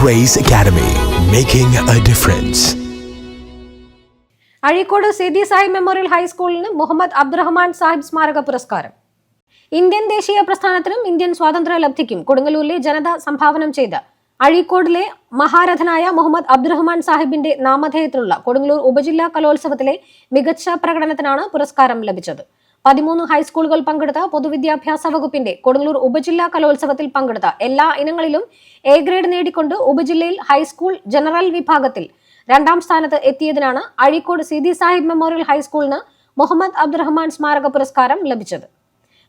Grace Academy, making a difference. Azhikode Seethi Sai memorial ഹൈസ്കൂളിന് മുഹമ്മദ് അബ്ദുറഹ്മാൻ സാഹിബ് സ്മാരക പുരസ്കാരം ഇന്ത്യൻ ദേശീയ പ്രസ്ഥാനത്തിനും ഇന്ത്യൻ സ്വാതന്ത്ര്യ ലബ്ധിക്കും കൊടുങ്ങല്ലൂരിലെ ജനത സംഭാവനം ചെയ്ത അഴീക്കോടിലെ മഹാരഥനായ മുഹമ്മദ് അബ്ദുറഹ്മാൻ സാഹിബിന്റെ നാമധേയത്തിലുള്ള കൊടുങ്ങല്ലൂർ ഉപജില്ലാ കലോത്സവത്തിലെ മികച്ച പ്രകടനത്തിനാണ് പുരസ്കാരം ലഭിച്ചത് പതിമൂന്ന് ഹൈസ്കൂളുകൾ പങ്കെടുത്ത പൊതുവിദ്യാഭ്യാസ വകുപ്പിന്റെ കൊടുങ്ങല്ലൂർ ഉപജില്ലാ കലോത്സവത്തിൽ പങ്കെടുത്ത എല്ലാ ഇനങ്ങളിലും എ ഗ്രേഡ് നേടിക്കൊണ്ട് ഉപജില്ലയിൽ ഹൈസ്കൂൾ ജനറൽ വിഭാഗത്തിൽ രണ്ടാം സ്ഥാനത്ത് എത്തിയതിനാണ് അഴീക്കോട് സിദി സാഹിബ് മെമ്മോറിയൽ ഹൈസ്കൂളിന് മുഹമ്മദ് അബ്ദുറഹ്മാൻ സ്മാരക പുരസ്കാരം ലഭിച്ചത്.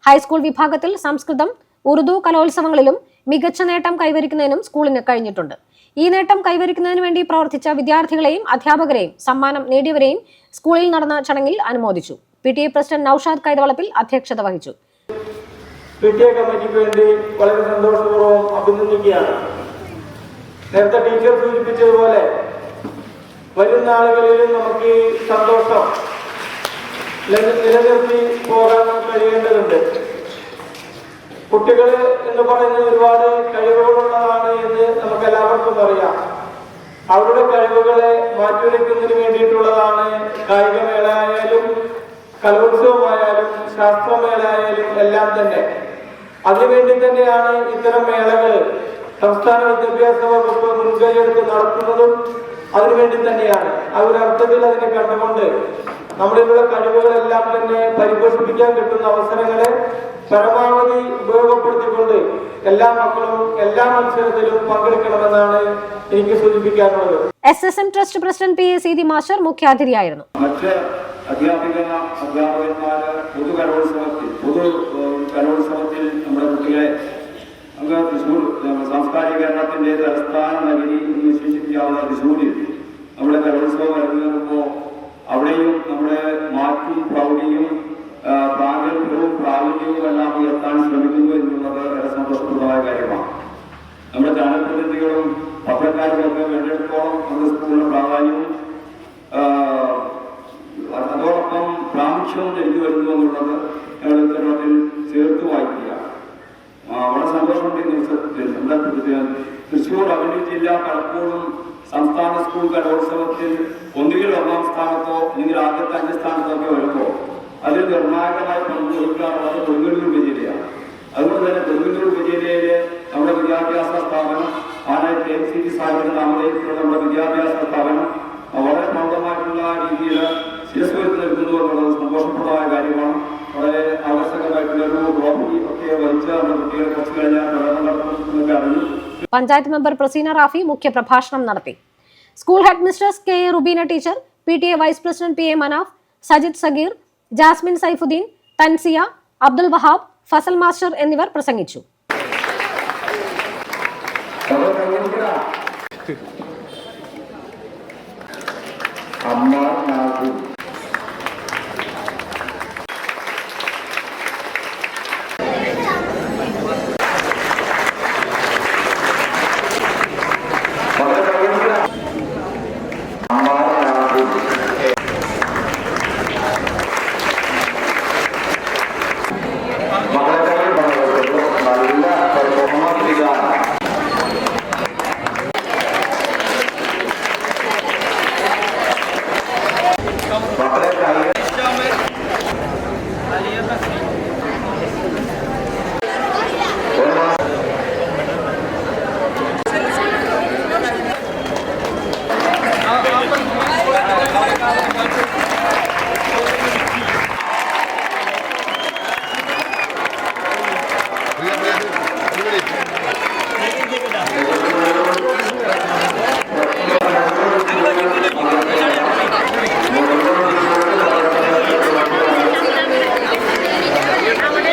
ഹൈസ്കൂൾ വിഭാഗത്തിൽ സംസ്കൃതം ഉറുദു കലോത്സവങ്ങളിലും മികച്ച നേട്ടം കൈവരിക്കുന്നതിനും സ്കൂളിന് കഴിഞ്ഞിട്ടുണ്ട്. ഈ നേട്ടം കൈവരിക്കുന്നതിന് വേണ്ടി പ്രവർത്തിച്ച വിദ്യാർത്ഥികളെയും അധ്യാപകരെയും സമ്മാനം നേടിയവരെയും സ്കൂളിൽ നടന്ന ചടങ്ങിൽ അനുമോദിച്ചു. P T A president Noushad Kaithavalappil അധ്യക്ഷത വഹിച്ചു. പി ടി എ കമ്മിറ്റിക്ക് വേണ്ടി വളരെ സന്തോഷപൂർവം അഭിനന്ദിക്കുകയാണ്. നേരത്തെ ടീച്ചർ സൂചിപ്പിച്ചതുപോലെ വരും നാളുകളിലും നമുക്ക് ഈ സന്തോഷം നില- നിലനിർത്തി പോകാൻ കഴിയേണ്ടതുണ്ട്. കുട്ടികൾ എന്ന് പറയുന്നത് ഒരുപാട് കഴിവുകളുള്ളതാണ് എന്ന് നമുക്ക് എല്ലാവർക്കും അറിയാം. അവരുടെ കഴിവുകളെ മാറ്റിവെക്കുന്നതിന് വേണ്ടിയിട്ടുള്ളതാണ് കായികമേള ആയാലും കലോത്സവമായാലും ശാസ്ത്രമേള ആയാലും എല്ലാം തന്നെ. അതിനുവേണ്ടി തന്നെയാണ് ഇത്തരം മേളകൾ സംസ്ഥാന വിദ്യാഭ്യാസ വകുപ്പ് മുൻകൈയെടുത്ത് നടത്തുന്നതും അതിനുവേണ്ടി തന്നെയാണ്. ആ ഒരു അർത്ഥത്തിൽ അതിനെ കണ്ടുകൊണ്ട് നമ്മളിലുള്ള കഴിവുകളെല്ലാം തന്നെ പരിപോഷിപ്പിക്കാൻ കിട്ടുന്ന അവസരങ്ങളെ പരമാവധി ഉപയോഗപ്പെടുത്തിക്കൊണ്ട് എല്ലാ മക്കളും എല്ലാ മത്സരത്തിലും പങ്കെടുക്കണമെന്നാണ് എനിക്ക് സൂചിപ്പിക്കാനുള്ളത്. S S M trust president P A Seethi master മുഖ്യാതിഥിയായിരുന്നു. മറ്റ് അധ്യാപിക അധ്യാപകന്മാര് പൊതു കലോത്സവത്തിൽ പൊതു കലോത്സവത്തിൽ നമ്മുടെ കുട്ടികളെ അങ്ങ് തൃശ്ശൂർ സാംസ്കാരിക കേരളത്തിന്റെ തലസ്ഥാന നഗരി എന്ന് വിശേഷിപ്പിക്കാവുന്ന തൃശ്ശൂരിൽ നമ്മുടെ കലോത്സവം ഇറങ്ങുമ്പോൾ അവിടെയും നമ്മുടെ മാറ്റും പ്രൗഢിയും പ്രാഗൽഭ്യവും പ്രാവീണ്യവും എല്ലാം ഉയർത്താൻ ശ്രമിക്കുന്നു എന്നുള്ളത് വളരെ സന്തോഷപ്രദമായ കാര്യമാണ്. നമ്മുടെ ജനപ്രതിനിധികളും പത്രക്കാരും ഒക്കെ വേണ്ടിടത്തോളം നമ്മുടെ പ്രാധാന്യവും പ്രാമുഖ്യവും എഴുതി വരുന്നു എന്നുള്ളത് കേരളത്തിൽ ചേർത്ത് വായിക്കുക. വളരെ സന്തോഷമുണ്ട് നമ്മുടെ തൃശ്ശൂർ അവനി ജില്ല പലപ്പോഴും സംസ്ഥാന സ്കൂൾ കലോത്സവത്തിൽ ഒന്നുകിൽ ഒന്നാം സ്ഥാനത്തോ അല്ലെങ്കിൽ ആദ്യത്തെ അഞ്ച് സ്ഥാനത്തോ ഒക്കെ വരുമ്പോൾ അതിൽ നിർണായകമായി പങ്ക് വഹിക്കാറുള്ളത് കൊടുങ്ങല്ലൂർ ഉപജില്ലയാണ്. അതുകൊണ്ട് തന്നെ കൊടുങ്ങല്ലൂർ ഉപജില്ലയിലെ നമ്മുടെ വിദ്യാഭ്യാസ സ്ഥാപനം ആനായി കെ എം സി ടി സാഹിബിന്റെ നമ്മുടെ വിദ്യാഭ്യാസ സ്ഥാപനം വളരെ പ്രൗഢമായിട്ടുള്ള രീതിയിൽ ശിരസ്വരത്ത് നിൽക്കുന്നു എന്നുള്ളത് കുട്ടികളെ കുറച്ച് കഴിഞ്ഞാൽ പ്രകടനം നടത്തുന്നതൊക്കെ അറിഞ്ഞു പഞ്ചായത്ത് മെമ്പർ പ്രസീന റാഫി മുഖ്യപ്രഭാഷണം നടത്തി school headmistress K A Rubeena teacher P T A vice president P A Manaf Sajid Sageer Jasmin Saifuddin Thansiya Abdul Wahab Fazal master എന്നിവർ പ്രസംഗിച്ചു